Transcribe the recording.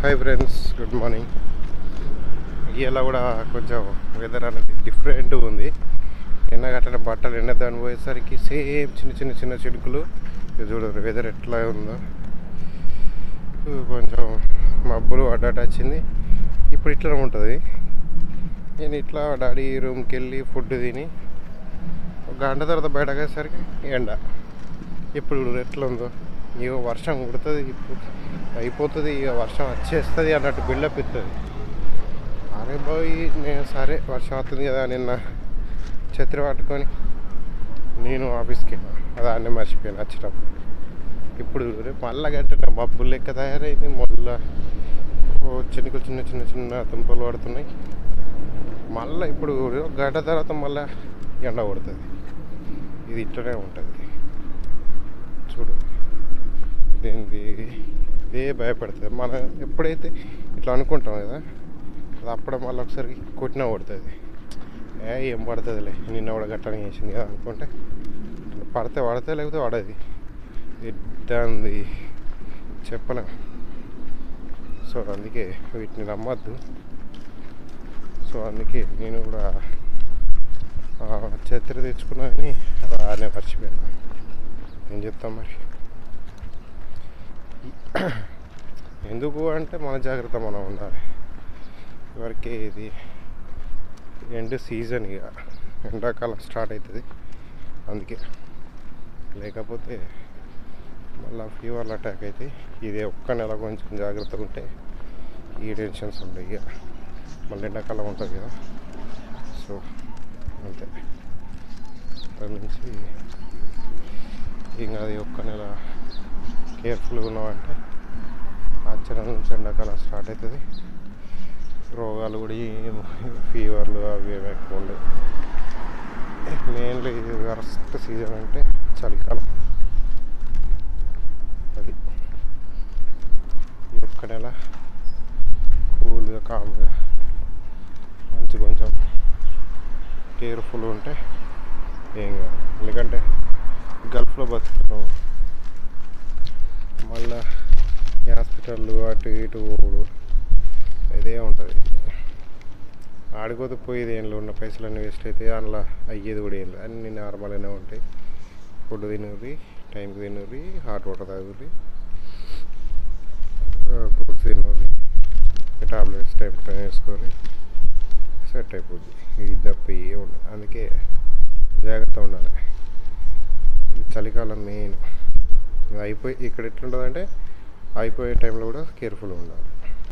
Hi friends good morning ఇలా కూడా కొంచెం వెదర్ అనేది డిఫరెంట్ ఉంది. ఎండగట్టిన బట్టలు ఎండదాని పోయేసరికి సేమ్ చిన్న చిన్న చిన్న చినుకులు. ఇది చూడరు వెదర్ ఎట్లా ఉందో. కొంచెం మబ్బులు అడ్డాట వచ్చింది. ఇప్పుడు ఇట్లా ఉంటుంది. నేను ఇట్లా డాడీ రూమ్కి వెళ్ళి ఫుడ్ తిని ఒక గంట తర్వాత బయటకు వచ్చేసరికి ఎండ. ఇప్పుడు ఎట్లా ఉందో ఇగో వర్షం కుడుతుంది. ఇప్పుడు అయిపోతుంది ఇక వర్షం వచ్చేస్తుంది అన్నట్టు బిల్డప్ ఇస్తుంది అరే బాయ్ నేను సరే వర్షం వస్తుంది కదా నిన్న ఛత్రి పట్టుకొని నేను ఆఫీస్కి అది అన్నీ మర్చిపోయాను వచ్చేటప్పుడు. ఇప్పుడు రేపు మళ్ళా గట్టిన మబ్బులు లెక్క తయారైంది మళ్ళా ఓ చిన్న చిన్న చిన్న తుంపలు పడుతున్నాయి. మళ్ళీ ఇప్పుడు గంట తర్వాత మళ్ళీ ఎండ కొడుతుంది. ఇది ఇట్లనే ఉంటుంది. చూడు ఇదేంది? ఇదే భయపడుతుంది మనం ఎప్పుడైతే ఇట్లా అనుకుంటాం కదా అది అప్పుడే మళ్ళీ ఒకసారి కొట్టినా పడుతుంది ఏ ఏం పడుతుందిలే నిన్న కూడా గట్టని చేసింది కదా అనుకుంటే పడితే పడితే లేకపోతే పడది. ఉంది చెప్పలేం. సో అందుకే వీటిని నమ్మద్దు. సో అందుకే నేను కూడా చరిత్ర తెచ్చుకున్నా కానీ ఆనే మర్చిపోయాను. ఏం చెప్తాం మరి? ఎందుకు అంటే మన జాగ్రత్త మనం ఉండాలి. ఇవరకే ఇది ఎండ్ సీజన్ ఇక. ఎండాకాలం స్టార్ట్ అవుతుంది అందుకే. లేకపోతే మళ్ళీ ఫీవర్లు అటాక్ అయితే ఇది ఒక్క నెల కొంచెం జాగ్రత్తగా ఉంటే ఈ టెన్షన్స్ ఉంటాయి ఇక. మళ్ళీ ఎండాకాలం ఉంటుంది కదా. సో అంతే. అక్కడ నుంచి ఇంకా అది ఒక్క నెల కేర్ఫుల్గా ఉన్నామంటే ఎండాకాలం స్టార్ట్ అవుతుంది. రోగాలు కూడా ఫీవర్లు అవి ఏమి ఎక్కువ ఉండవు. మెయిన్లీ వరస్ట్ సీజన్ అంటే చలికాలం. అది. ఈ ఒక్క నెల కూల్గా కామ్గా మంచి కొంచెం కేర్ఫుల్ ఉంటే ఏం కాదు. ఎందుకంటే గల్ఫ్లో బతుకుతున్నాం హాస్పిటల్లు అటు ఇటు పోడు ఇదే ఉంటుంది. ఆడిపోతే పోయేది ఏంలో ఉన్న పైసలన్నీ వేస్ట్ అయితే అందులో అయ్యేది కూడా ఏం లేదు అన్నీ నార్మల్గానే ఉంటాయి. ఫుడ్ తినరి టైంకి తినరి హాట్ వాటర్ తాగురి ఫ్రూట్స్ తినరి టాబ్లెట్స్ టైం టైం వేసుకోరి సెట్ అయిపోద్ది. ఇది తప్ప ఏ ఉండదు అందుకే జాగ్రత్త ఉండాలి. ఈ చలికాలం మెయిన్. అయిపోయి ఇక్కడ ఎట్లుంటుందంటే అయిపోయే టైంలో కూడా కేర్ఫుల్గా ఉండాలి.